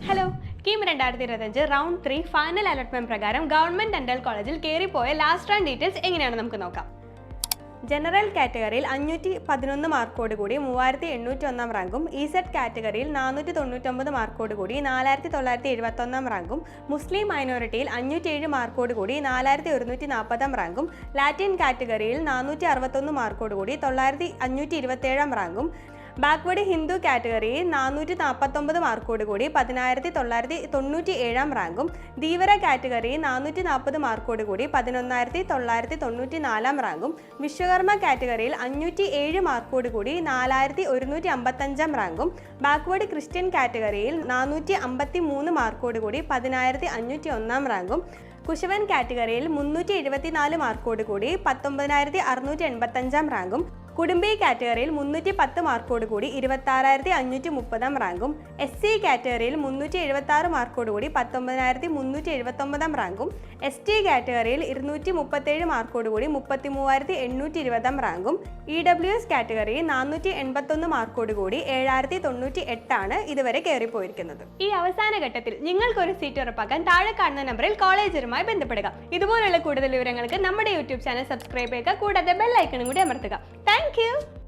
Hello KEAM രണ്ടായിരത്തി ഇരുപത്തഞ്ച് round three final allotment പ്രകാരം ഗവൺമെന്റ് ഡെന്റൽ കോളേജിൽ കയറിപ്പോയ ലാസ്റ്റ് റൗണ്ട് ഡീറ്റെയിൽസ് എങ്ങനെയാണ് നമുക്ക് നോക്കാം. ജനറൽ കാറ്റഗറിയിൽ അഞ്ഞൂറ്റി പതിനൊന്ന് മാർക്കോട് കൂടി മൂവായിരത്തി എണ്ണൂറ്റി ഒന്നാം റാങ്കും ഇ സെറ്റ് കാറ്റഗറിയിൽ നാനൂറ്റി തൊണ്ണൂറ്റൊമ്പത് മാർക്കോട് കൂടി നാലായിരത്തി തൊള്ളായിരത്തി എഴുപത്തൊന്നാം റാങ്കും മുസ്ലിം മൈനോറിറ്റിയിൽ അഞ്ഞൂറ്റേഴ് മാർക്കോട് കൂടി നാലായിരത്തി ഒരുന്നൂറ്റി നാൽപ്പതാം റാങ്കും ലാറ്റിൻ കാറ്റഗറിയിൽ നാനൂറ്റി അറുപത്തൊന്ന് മാർക്കോട് കൂടി തൊള്ളായിരത്തി അഞ്ഞൂറ്റി ഇരുപത്തേഴാം റാങ്കും ബാക്ക്വേർഡ് ഹിന്ദു കാറ്റഗറിയിൽ നാനൂറ്റി നാൽപ്പത്തൊമ്പത് മാർക്കോട് കൂടി പതിനായിരത്തി തൊള്ളായിരത്തി തൊണ്ണൂറ്റി ഏഴാം റാങ്കും ധീവര കാറ്റഗറിയിൽ നാനൂറ്റി നാൽപ്പത് മാർക്കോട് കൂടി പതിനൊന്നായിരത്തി തൊള്ളായിരത്തി തൊണ്ണൂറ്റി നാലാം റാങ്കും വിശ്വകർമ്മ കാറ്റഗറിയിൽ അഞ്ഞൂറ്റി ഏഴ് മാർക്കോട് കൂടി നാലായിരത്തി ഒരുന്നൂറ്റി അമ്പത്തഞ്ചാം റാങ്കും ബാക്ക്വേഡ് ക്രിസ്ത്യൻ കാറ്റഗറിയിൽ നാനൂറ്റി അമ്പത്തി മൂന്ന് മാർക്കോട് കൂടി പതിനായിരത്തി അഞ്ഞൂറ്റി ഒന്നാം റാങ്കും കുശവൻ കാറ്റഗറിയിൽ മുന്നൂറ്റി എഴുപത്തിനാല് മാർക്കോട് കൂടി പത്തൊമ്പതിനായിരത്തി അറുന്നൂറ്റി എൺപത്തഞ്ചാം റാങ്കും കുടുംബി കാറ്റഗറിയിൽ മുന്നൂറ്റി പത്ത് മാർക്കോട് കൂടി ഇരുപത്താറായിരത്തി അഞ്ഞൂറ്റി മുപ്പതാം റാങ്കും എസ് സി കാറ്റഗറിയിൽ മുന്നൂറ്റി എഴുപത്തി ആറ് മാർക്കോട് കൂടി പത്തൊമ്പതിനായിരത്തി മുന്നൂറ്റി എഴുപത്തൊമ്പതാം റാങ്കും എസ് ടി കാറ്റഗറിയിൽ ഇരുന്നൂറ്റി മുപ്പത്തേഴ് മാർക്കോട് കൂടി മുപ്പത്തി മൂവായിരത്തി എണ്ണൂറ്റി ഇരുപതാം റാങ്കും ഇ ഡബ്ല്യു എസ് കാറ്റഗറിയിൽ നാനൂറ്റി എൺപത്തൊന്ന് മാർക്കോട് കൂടി ഏഴായിരത്തി തൊണ്ണൂറ്റി എട്ടാണ് ഇതുവരെ കയറിപ്പോയിരിക്കുന്നത്. ഈ അവസാന ഘട്ടത്തിൽ നിങ്ങൾക്കൊരു സീറ്റ് ഉറപ്പാക്കാൻ താഴെ കാണുന്ന നമ്പറിൽ കോളേജുമായി ബന്ധപ്പെടുക. ഇതുപോലുള്ള കൂടുതൽ വിവരങ്ങൾക്ക് നമ്മുടെ യൂട്യൂബ് ചാനൽ സബ്സ്ക്രൈബ് ചെയ്യുക കൂടാതെ ബെൽ ഐക്കണും കൂടി അമർത്തുക. Thank Thank you.